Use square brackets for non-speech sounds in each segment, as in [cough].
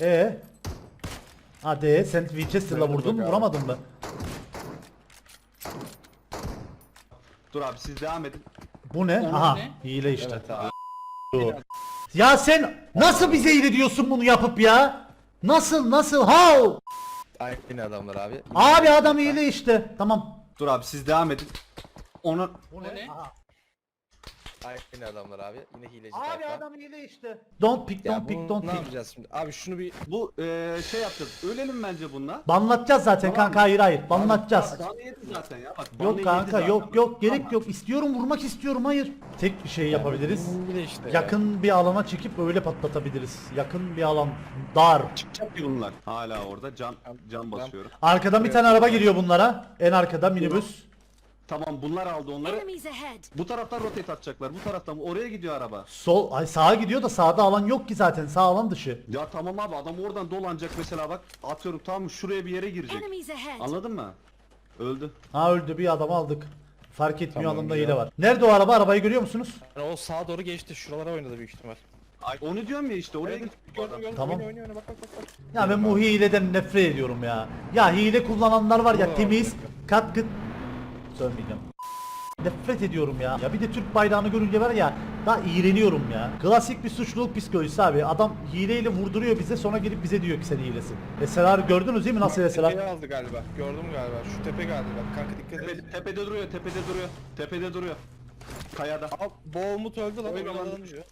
E Hadi sen Winchester'la Nerede vurdun bak abi? vuramadın mı? Dur abi siz devam edin. Bu ne? Onun Aha ne? hile işte. Evet abi. Ya sen nasıl bize hile diyorsun bunu yapıp ya? Nasıl nasıl how? Aynı adamlar abi. Abi adam hile işte. Tamam. Dur abi siz devam edin. Onu Bu ne? Aha. Aynı adamlar abi. Yine hileci Abi tayfa. adam hile işte. Don't pick Ya don't pick bunu don't ne pick. yapacağız şimdi? Abi şunu bir bu eee şey yapacağız. Ölelim bence bununla. Banlatacağız zaten Tamam. kanka hayır hayır. Banlatacağız. Bana yedi zaten ya. Bak, Yok yedi kanka zaten. yok yok gerek Tamam. yok. İstiyorum vurmak istiyorum hayır. Tek bir şey yapabiliriz. De işte. Yakın bir alana çekip öyle patlatabiliriz. Yakın bir alan dar. Çıkacak ki bunlar. Hala orada can can basıyorum. Arkadan bir tane araba geliyor bunlara. En arkada minibüs. Tamam bunlar aldı onları. Enemies ahead. Bu taraftan rotate atacaklar. Bu taraftan oraya gidiyor araba. Sol ay sağa gidiyor da sağda alan yok ki zaten. Sağ alan dışı. Ya tamam abi adam oradan dolanacak mesela bak. Atıyorum tamam mı şuraya bir yere girecek. Enemies ahead. Anladın mı? Öldü. Ha öldü bir adam aldık. Fark etmiyor Tamam, adamda güzel. hile var. Nerede o araba? Arabayı görüyor musunuz? Yani o sağa doğru geçti. Şuralara oynadı büyük ihtimal. Ay, onu diyorum ya işte oraya Evet, git. gördüm gördüm. Tamam. Oynuyor oynuyor oynuyor. bak bak bak. bak. Ya ben bu hileden nefret ediyorum ya. Ya hile kullananlar var ya temiz, kat kıt. Söylemeyeceğim. Nefret ediyorum ya. Ya bir de Türk bayrağını görünce var ya daha iğreniyorum ya. Klasik bir suçluluk psikolojisi abi. Adam hileyle vurduruyor bize sonra gelip bize diyor ki sen hilesin. Eseler gördünüz değil mi nasıl eseler? Tepeyi aldı galiba. Gördüm galiba. Şu tepe galiba. Kanka dikkat et. Tepede, tepede duruyor, tepede duruyor. Tepede duruyor. Kayada. Al, Boğulmut öldü lan. Diyor.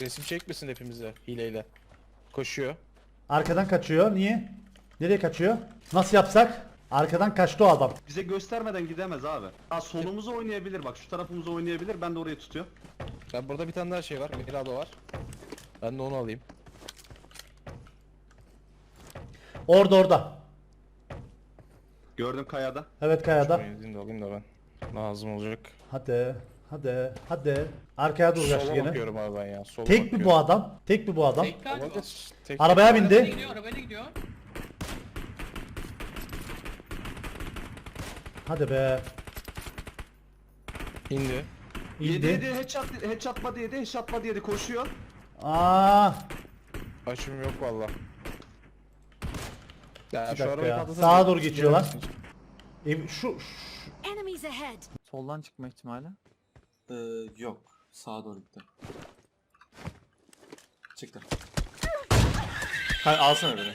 Resim çekmesin hepimize hileyle. Koşuyor. Arkadan kaçıyor. Niye? Nereye kaçıyor? Nasıl yapsak? Arkadan kaçtı o adam. Bize göstermeden gidemez abi. Ha solumuzu oynayabilir bak şu tarafımızı oynayabilir. Ben de orayı tutuyor. Ya burada bir tane daha şey var. Mirado var. Ben de onu alayım. Orada orada. Gördüm kayada. Evet kayada. Benzin de alayım da ben. Lazım olacak. Hadi. Hadi. Hadi. Arkaya dur yaşlı Sola gene. bakıyorum abi ben ya. Sola Tek mi bakıyorum. bu adam? Tek mi bu adam? Tek galiba. Olabilir. Tek- Arabaya Arabayla bindi. gidiyor, arabayla gidiyor. Hadi be. İndi. Yedi yedi İndi. headshot, headshotma yedi headshotma yedi koşuyor. Aa, Açım yok valla. Ya Bir şu dakika arabayı ya. patlatalım. Sağa doğru geçiyorlar. e, şu, şu Enemies ahead. Soldan çıkma ihtimali. Ee, yok. Sağa doğru gitti. Çıktı. Hayır alsana beni.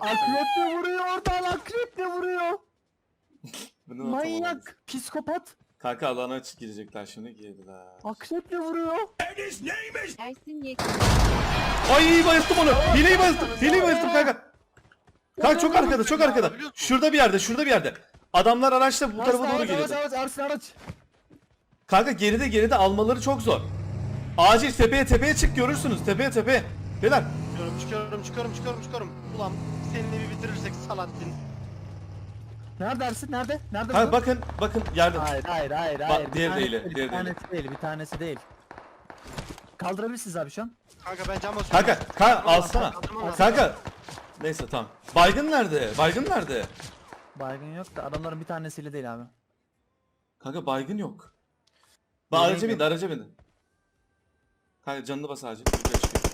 Akreple vuruyor oradan akreple vuruyor. [laughs] Bunu unutamadım. Manyak. Psikopat. Kanka alana açık girecekler şimdi girdiler. Akreple vuruyor. Ersin Yekin. Ay bayılttım onu. Hileyi bayılttım. Hileyi bayılttım kanka. Kanka çok arkada çok arkada. Şurada bir yerde şurada bir yerde. Adamlar araçla bu tarafa doğru araç geliyor. araç Ersin araç. Kanka geride geride almaları çok zor. Acil tepeye tepeye çık görürsünüz. Tepeye tepeye. Beyler Çıkıyorum çıkıyorum çıkıyorum çıkıyorum çıkıyorum. Ulan seninle bir bitirirsek Salattin. Nerede Ersin nerede? Nerede kanka bu? bakın bakın yerde. Hayır hayır hayır Bak, hayır. Bir diğeri tanesi değil, Bir tanesi değil bir tanesi değil. Kaldırabilirsiniz abi şu an. Kanka ben cam basıyorum. Kanka kanka alsana. Kanka. Neyse tamam. Baygın nerede? Baygın nerede? Baygın yok da adamların bir tanesiyle değil abi. Kanka baygın yok. Bak Nereye araca bindi araca bindi. Kanka canını bas acil. Yukarı çıkıyor.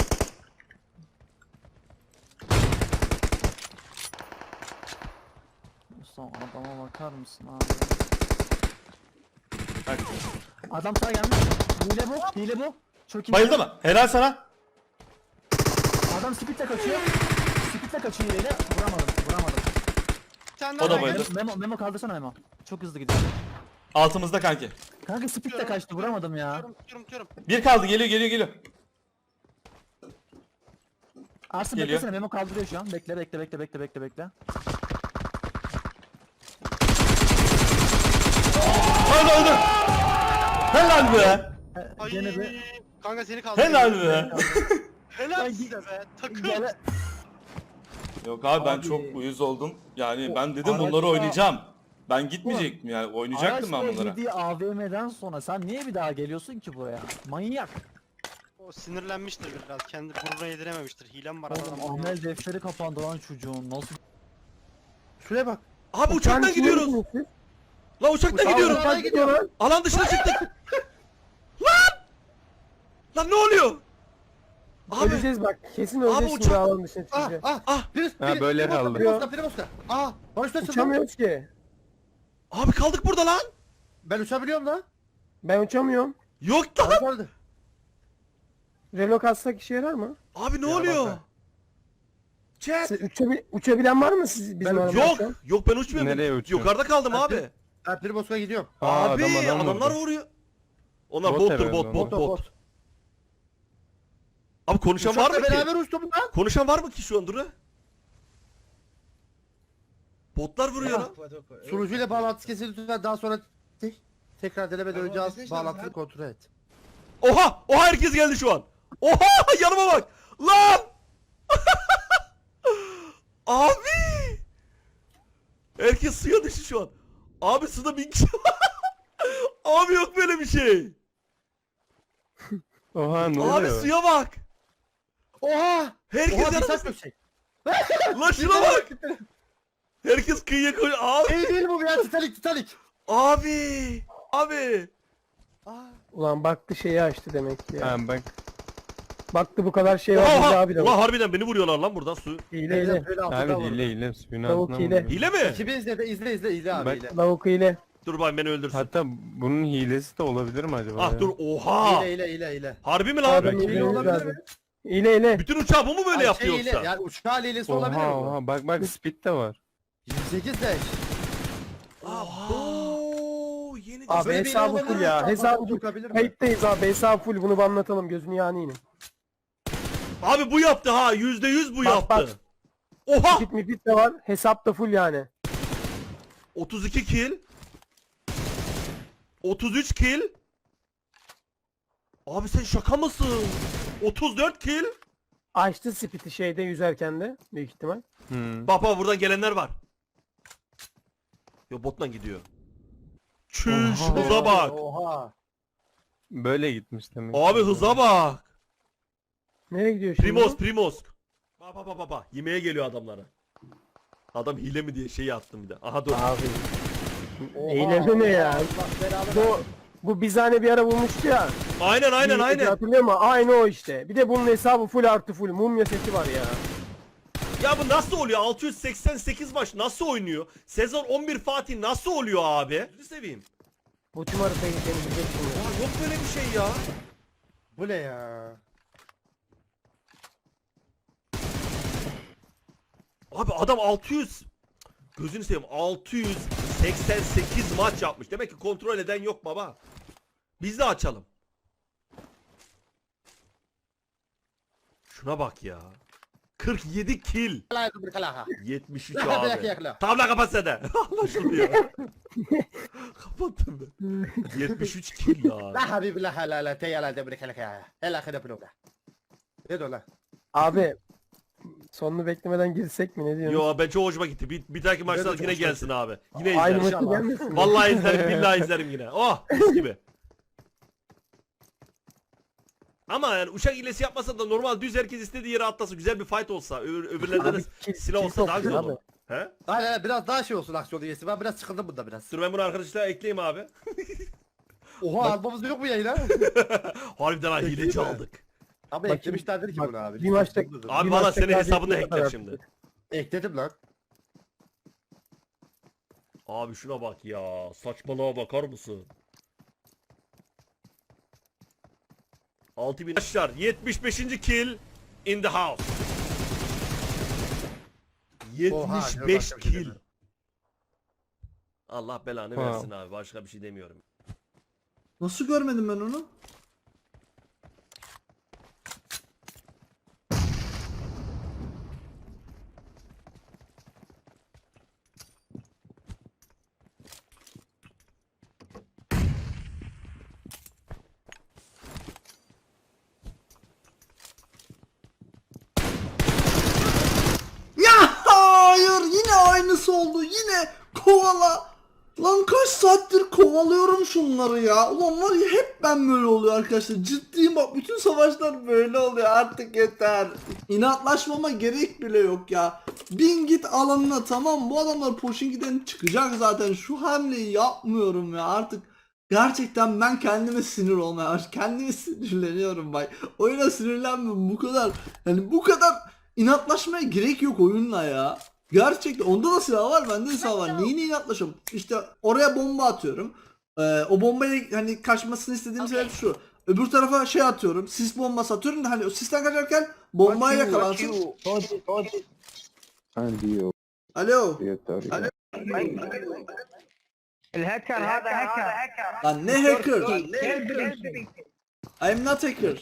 Ustam adama bakar mısın abi? Bak. Adam sana gelmiş. Hile bu. Hile bu. Çok iyi. Bayıldı mı? Helal sana. Adam speedle kaçıyor. Speedle kaçıyor hileyle. Vuramadım. Vuramadım. Tane O da bayıldı. Memo, memo kaldırsana memo. Çok hızlı gidiyor. Altımızda kanki. Kanka speedle kaçtı vuramadım ya. Tutuyorum tutuyorum tutuyorum. Bir kaldı geliyor geliyor geliyor. Arsın Geliyor. beklesene memo kaldırıyor şu an. Bekle bekle bekle bekle bekle bekle. Öldü öldü. Helal be. Ay Gene bir kanka seni kaldırdım. Helal be. [laughs] Helal size be. Takım. gene Yok abi ben Abi. çok uyuz oldum. Yani O ben dedim bunları araçta- oynayacağım. Ben gitmeyecektim yani oynayacaktım ben Araçla bunlara. yediği AVM'den sonra sen niye bir daha geliyorsun ki buraya? Manyak. O sinirlenmiştir biraz. Kendi gururuna yedirememiştir. Hilem var Oğlum adamın. amel defteri kapandı lan çocuğun. Nasıl? Şuraya bak. Abi uçaktan gidiyoruz. La. Uçaktan gidiyoruz. Alan dışına çıktık. Lan! Lan ne oluyor? Abi. Öleceğiz bak. Kesin Abi öleceğiz uçak- şimdi alanın dışına Ah çıkacağız. ah Ah. Biri, Ha, biri, böyle kaldı. Biri bosta. Aa paraşütle çıktım. Uçamıyoruz ki. Abi kaldık burada lan. Ben uçabiliyorum lan. Ben uçamıyorum. Yok lan. Hadi. Relok atsak işe yarar mı? Abi ne Ya oluyor? bak Chat. Siz uçabil uçabilen var mı siz bizim Ben- aramızda Yok. Yok ben uçmuyorum. Nereye uçuyorsun? Yukarıda kaldım abi. Ben Primosk'a gidiyorum. Aa, abi adam adam adamlar vurdu. vuruyor. Onlar Bot bottur herhalde bot onlar. bot Bot, bot. Abi konuşan var Uçakla mı ki? beraber uçtum lan. Konuşan var mı ki şu an Duru? Botlar vuruyor lan. Sunucuyla bağlantısı kesildi lütfen daha sonra te- tekrar denemeden önce az bağlantıyı kontrol et. Oha! Oha herkes geldi şu an. Oha! [laughs] Yanıma bak. Lan! [laughs] Abi! Herkes suya düştü şu an. Abi suda bin kişi var. [laughs] Abi yok böyle bir şey. [laughs] Oha ne Abi oluyor? suya bak. Oha! Herkes Oha bir saç göksek. [laughs] Lan şuna bak. Herkes kıyıya koyuyor. Abi. İyi değil bu ya Titanic Titanic. Abi. Abi. Ulan baktı şeyi açtı demek ki ya. Ha bak. Baktı bu kadar şey var Oha, oha. abi de. Ulan harbiden beni vuruyorlar lan buradan su. Hile hile. Böyle altında Abi vurdu. hile hile suyun Tavuk altına hile. Hile mi? Ekibi izle de izle izle izle abi Bak- izle. Lavuk hile. Dur bayım beni öldürsün. Hatta bunun hilesi de olabilir mi acaba? ah ya? dur oha. Hile hile hile hile. Harbi mi lan? Abi Belki hile hile olabilir lazım. mi? Hile hile. Bütün uçağı bu mu böyle Ay, yaptı şey yoksa? hile, Yani uçağı hilesi olabilir Oha mi bu? oha bak bak speed de var. 28 de. Abo yeni Abi Böyle bir hesabı olabilir full mi? ya. Uçakla Hesabı sokabilir mi? Kayıttayız abi hesabı full bunu bir anlatalım gözünü yanayım. Abi bu yaptı ha yüzde yüz bu Bak, yaptı. bak. Oha Mipit mipit de var hesap da full yani. 32 kill. 33 kill. Abi sen şaka mısın? 34 kill. Açtı spiti şeyde yüzerken de büyük ihtimal. Hmm. Bak bak buradan gelenler var. Yo botla gidiyor. Çüş Oha. hıza bak. Oha. Böyle gitmiş demek. Abi hıza bak. Nereye gidiyor şimdi? Primos Primos. Bak bak bak bak bak. Yemeğe geliyor adamlara. Adam hile mi diye şeyi attım bir de. Aha dur. Abi. Eylemi ne ya? Bu bu biz hani bir ara bulmuştu ya. Aynen aynen Bir- aynen. Hatırlıyor musun? Aynı o işte. Bir de bunun hesabı full artı full. Mumya seti var ya. Ya bu nasıl oluyor? 688 maç nasıl oynuyor? Sezon 11 Fatih nasıl oluyor abi? Gözünü seveyim. Bu tüm haritayı temizleyecek şimdi. Ya yok böyle bir şey ya. Bu ne ya? Abi adam 600 Gözünü seveyim 688 maç yapmış. Demek ki kontrol eden yok baba. Biz de açalım. Şuna bak ya. 47 kill. 73 [laughs] abi. Tabla kapat sen de. [laughs] Allah şunu ya. Kapattım ben. 73 kill ya. La habibi la la la te yalan demir kala kaya. Ela kada bloga. Ne diyor lan? Abi sonunu beklemeden girsek mi ne diyorsun? Yo ben çok hoşuma gitti. Bir, bir dahaki maçta yine gelsin abi. Yine Aynı izlerim. maçı gelmesin mi? Vallahi izlerim [laughs] billahi izlerim yine. Oh mis gibi. Ama yani uçak hilesi yapmasa da normal düz herkes istediği yere atlasa güzel bir fight olsa öbür, öbürlerinde de Abi, silah olsa daha güzel topluyor olur. He? Aynen aynen, biraz daha şey olsun aksiyon üyesi. Ben biraz sıkıldım bunda biraz. Dur ben bunu arkadaşlar ekleyeyim abi. Oha almamız yok mu yayına? [laughs] Harbiden ha hileci aldık. Ama Bakayım, eklemişlerdir ki bak, bunu abi. bir maçta- Abi Bir valla senin hesabını hackler şimdi. Ekledim lan. Abi şuna bak ya. Saçmalığa bakar mısın? 6000 Arkadaşlar 75. kill in the house. Oha, 75 başka bir şey kill. Allah belanı Ha. versin abi. Başka bir şey demiyorum. Nasıl görmedim ben onu? Ya hayır yine aynısı oldu yine kovala. Lan kaç saattir kovalıyorum şunları ya. Ulan var ya hep ben böyle oluyor arkadaşlar. Ciddiyim bak bütün savaşlar böyle oluyor artık yeter. İnatlaşmama gerek bile yok ya. Bin git alanına tamam bu adamlar Poşinki'den çıkacak zaten. Şu hamleyi yapmıyorum ya artık. Gerçekten ben kendime sinir olmaya baş- kendime [laughs] sinirleniyorum bak. Oyuna sinirlenmem bu kadar. Yani bu kadar inatlaşmaya gerek yok oyunla ya. Gerçekten onda da silah var bende de silah var. Neyine inatlaşıyorum? İşte oraya bomba atıyorum. Ee, o bombayı hani kaçmasını istediğim sebep şu. Öbür tarafa şey atıyorum. Sis bombası atıyorum da hani o sisten kaçarken bombaya yakalansın. Alo. Alo. الهاكر هذا هاكر Lan ne hacker? I'm not hacker.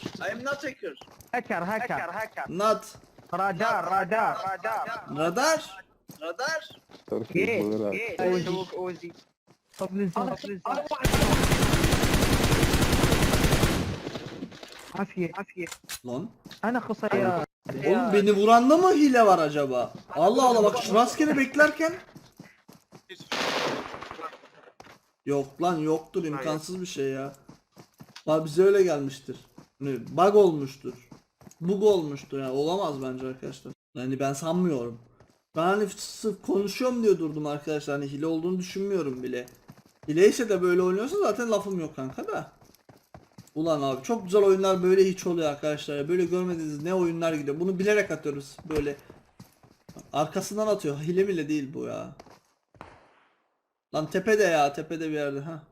هاكر هاكر هاكر Not. Radar, radar, radar. Radar. Radar. Gel, Ozi. Toplayın, toplayın. Afiye, afiye. Lan. Ana kısaya. Oğlum beni vuranda mı hile var acaba? Allah Allah bak şu rastgele beklerken. Yok lan yoktur imkansız bir şey ya. Lan bize öyle gelmiştir. Bug olmuştur. Bug olmuştur yani olamaz bence arkadaşlar. Yani ben sanmıyorum. Ben hani sırf konuşuyorum diye durdum arkadaşlar. Hani hile olduğunu düşünmüyorum bile. Hileyse de böyle oynuyorsa zaten lafım yok kanka da. Ulan abi çok güzel oyunlar böyle hiç oluyor arkadaşlar. Böyle görmediğiniz ne oyunlar gidiyor. Bunu bilerek atıyoruz böyle. Arkasından atıyor. Hile bile değil bu ya. Lan tepede ya tepede bir yerde ha.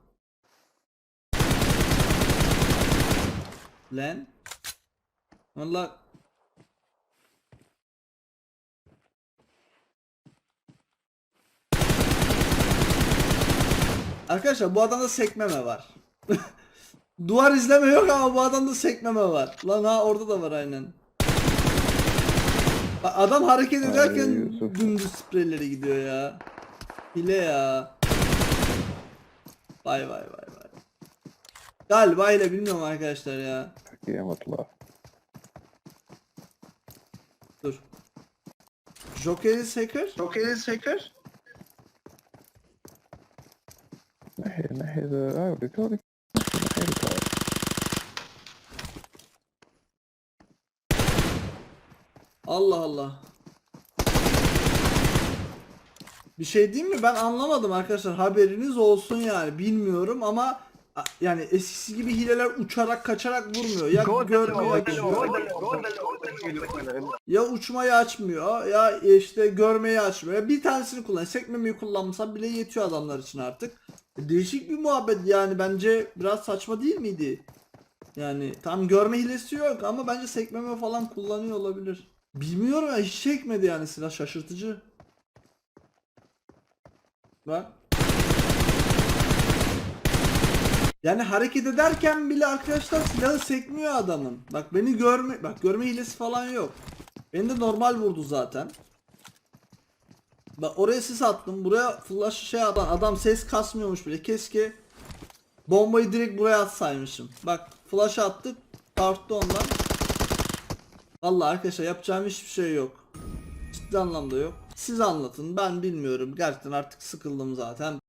Lan. Valla. Arkadaşlar bu adamda sekmeme var. [laughs] Duvar izleme yok ama bu adamda sekmeme var. Lan ha orada da var aynen. Bak adam hareket ederken dümdüz spreyleri gidiyor ya. Hile ya. Vay vay vay vay. Galiba hile bilmiyorum arkadaşlar ya. Dur. Joker is hacker? Joker is hacker? Allah Allah. Bir şey diyeyim mi? Ben anlamadım arkadaşlar. Haberiniz olsun yani. Bilmiyorum ama yani eskisi gibi hileler uçarak kaçarak vurmuyor. Ya görmeyi açmıyor. Ya uçmayı açmıyor ya işte görmeyi açmıyor. Bir tanesini kullan. Sekmemeyi kullanmasa bile yetiyor adamlar için artık. Değişik bir muhabbet yani bence biraz saçma değil miydi? Yani tam görme hilesi yok ama bence sekmeme falan kullanıyor olabilir. Bilmiyorum ya hiç çekmedi yani silah şaşırtıcı. Bak. Yani hareket ederken bile arkadaşlar silahı sekmiyor adamın. Bak beni görme bak görme hilesi falan yok. Beni de normal vurdu zaten. Bak oraya sis attım. Buraya flash şey adam, adam ses kasmıyormuş bile. Keşke bombayı direkt buraya atsaymışım. Bak flash attık. Tarttı ondan. Vallahi arkadaşlar yapacağım hiçbir şey yok. Ciddi anlamda yok. Siz anlatın ben bilmiyorum. Gerçekten artık sıkıldım zaten.